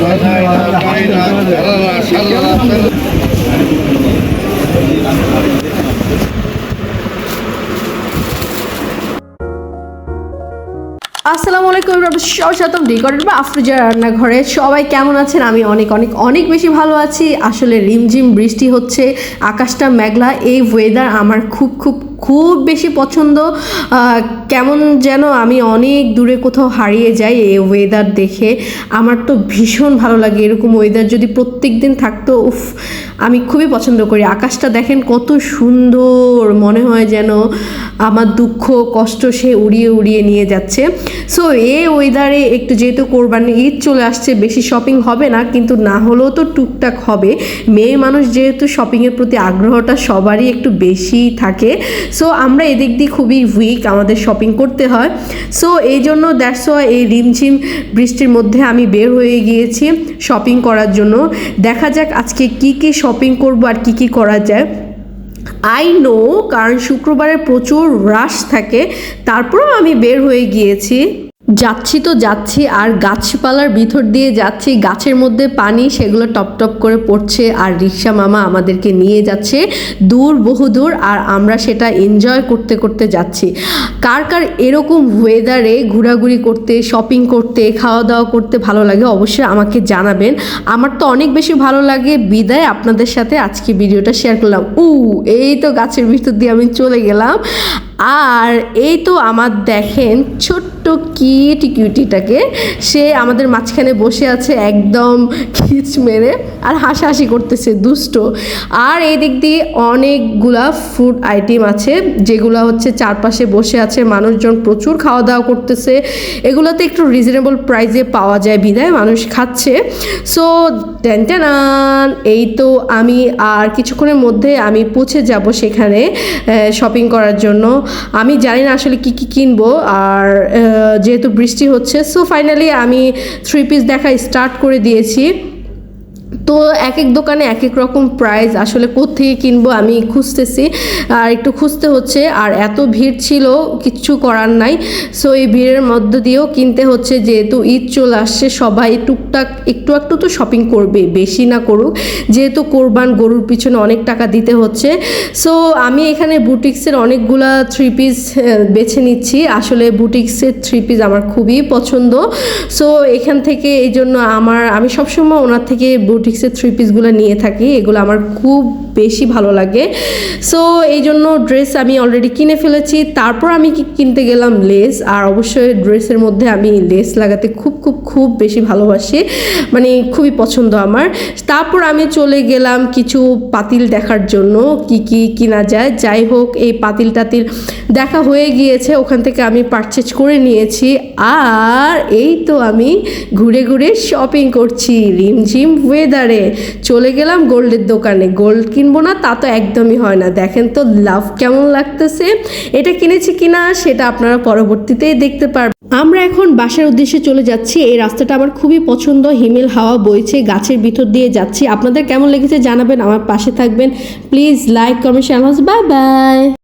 আসসালামু আলাইকুম সশতম রেকর্ডেড বা আফরোজা রান্নাঘরে সবাই কেমন আছেন? আমি অনেক অনেক অনেক বেশি ভালো আছি। আসলে রিমঝিম বৃষ্টি হচ্ছে, আকাশটা মেঘলা, এই ওয়েদার আমার খুব খুব খুব বেশি পছন্দ কেমন যেন আমি অনেক দূরে কোথাও হারিয়ে যাই এই ওয়েদার দেখে। আমার তো ভীষণ ভালো লাগে এরকম ওয়েদার যদি প্রত্যেক দিন থাকতো, উফ, আমি খুবই পছন্দ করি। আকাশটা দেখেন কত সুন্দর, মনে হয় যেন আমার দুঃখ, কষ্ট সে উড়িয়ে উড়িয়ে নিয়ে যাচ্ছে। সো এ ওয়েদারে একটু যেহেতু কোরবানি ঈদ চলে আসছে, বেশি শপিং হবে না, কিন্তু না হলেও তো টুকটাক হবে। মেয়ে মানুষ যেহেতু শপিংয়ের প্রতি আগ্রহটা সবারই একটু বেশি থাকে। সো আমরা এদিক দিয়ে খুবই উইক আমাদের শপিং করতে হয়। সো এই জন্য দ্যাটস ওয়াই এই রিমঝিম বৃষ্টির মধ্যে আমি বের হয়ে গিয়েছি শপিং করার জন্য। দেখা যাক আজকে কি কি শপিং করব আর কি কি করা যায়। আই নো কারণ শুক্রবারে প্রচুর রাশ থাকে, তারপরেও আমি বের হয়ে গিয়েছি। যাচ্ছি তো যাচ্ছি, আর গাছপালার ভিতর দিয়ে যাচ্ছি, গাছের মধ্যে পানি, সেগুলো টপ টপ করে পড়ছে, আর রিক্সা মামা আমাদেরকে নিয়ে যাচ্ছে, দূর বহু দূর, আর আমরা সেটা এনজয় করতে করতে যাচ্ছি। কার কার এরকম ওয়েদারে ঘোরাঘুরি করতে শপিং করতে, খাওয়া দাওয়া করতে ভালো লাগে অবশ্যই আমাকে জানাবেন। আমার তো অনেক বেশি ভালো লাগে। বিদায় আপনাদের সাথে আজকে ভিডিওটা শেয়ার করলাম। উ এই তো গাছের ভিতর দিয়ে আমি চলে গেলাম। আর এই তো আমার দেখেন ছোট্ট কিউটি কিউটিটাকে সে আমাদের মাঝখানে বসে আছে একদম খিচ মেরে আর হাসাহাসি করতেছে, দুষ্ট। আর এই দিক দিয়ে অনেকগুলা ফুড আইটেম আছে, যেগুলো হচ্ছে চারপাশে বসে আছে, মানুষজন প্রচুর খাওয়া দাওয়া করতেছে। এগুলোতে একটু রিজনেবল প্রাইসে পাওয়া যায় বিদায় মানুষ খাচ্ছে। সো টেনটেনান এই তো আমি আর কিছুক্ষণের মধ্যে আমি পৌঁছে যাব সেখানে শপিং করার জন্য। আমি জানি না আসলে কি কি কিনবো, আর যেহেতু বৃষ্টি হচ্ছে সো ফাইনালি আমি থ্রি পিস দেখা স্টার্ট করে দিয়েছি। তো এক এক দোকানে এক এক রকম প্রাইস আসলে কোত্থেকে কিনবো আমি খুঁজতেছি। আর একটু খুঁজতে হচ্ছে, আর এত ভিড় ছিল, কিচ্ছু করার নাই। সো এই ভিড়ের মধ্য দিয়েও কিনতে হচ্ছে, যেহেতু ঈদ চলে আসছে, সবাই টুকটাক একটু একটু তো শপিং করবে, বেশি না করুক। যেহেতু কোরবান গরুর পিছনে অনেক টাকা দিতে হচ্ছে। সো আমি এখানে বুটিক্সের অনেকগুলা থ্রি পিস বেছে নিচ্ছি। আসলে বুটিক্সের থ্রি পিস আমার খুবই পছন্দ। সো এখান থেকে এই জন্য আমার, আমি সবসময় ওনার থেকে বুটিক্সের থ্রি পিসগুলো নিয়ে থাকি এগুলো আমার খুব বেশি ভালো লাগে। সো এই জন্য ড্রেস আমি অলরেডি কিনে ফেলেছি। তারপর আমি কিনতে গেলাম? লেস আর অবশ্যই ড্রেসের মধ্যে আমি লেস লাগাতে খুব খুব খুব বেশি ভালোবাসি। মানে খুবই পছন্দ আমার। তারপর আমি চলে গেলাম কিছু পাতিল দেখার জন্য। কি কি কিনা যায়? যাই হোক, এই পাতিল টাতিল দেখা হয়ে গিয়েছে। ওখান থেকে আমি পারচেজ করে নিয়েছি। আর এই তো আমি ঘুরে ঘুরে শপিং করছি। রিমঝিম ওয়েদারে চলে গেলাম গোল্ডের দোকানে। গোল্ড কিনবো না, তা তো একদমই হয় না। দেখেন তো, লাভ কেমন লাগতেছে? এটা কিনেছি কিনা সেটা আপনারা পরবর্তীতেই দেখতে পারবেন। আমরা এখন বাসার উদ্দেশ্যে চলে যাচ্ছি। এই রাস্তাটা আমার খুবই পছন্দ। হিমেল হাওয়া বইছে, গাছের ভিতর দিয়ে যাচ্ছি। আপনাদের কেমন লেগেছে জানাবেন, আমার পাশে থাকবেন। Please like, comment, share, bye bye.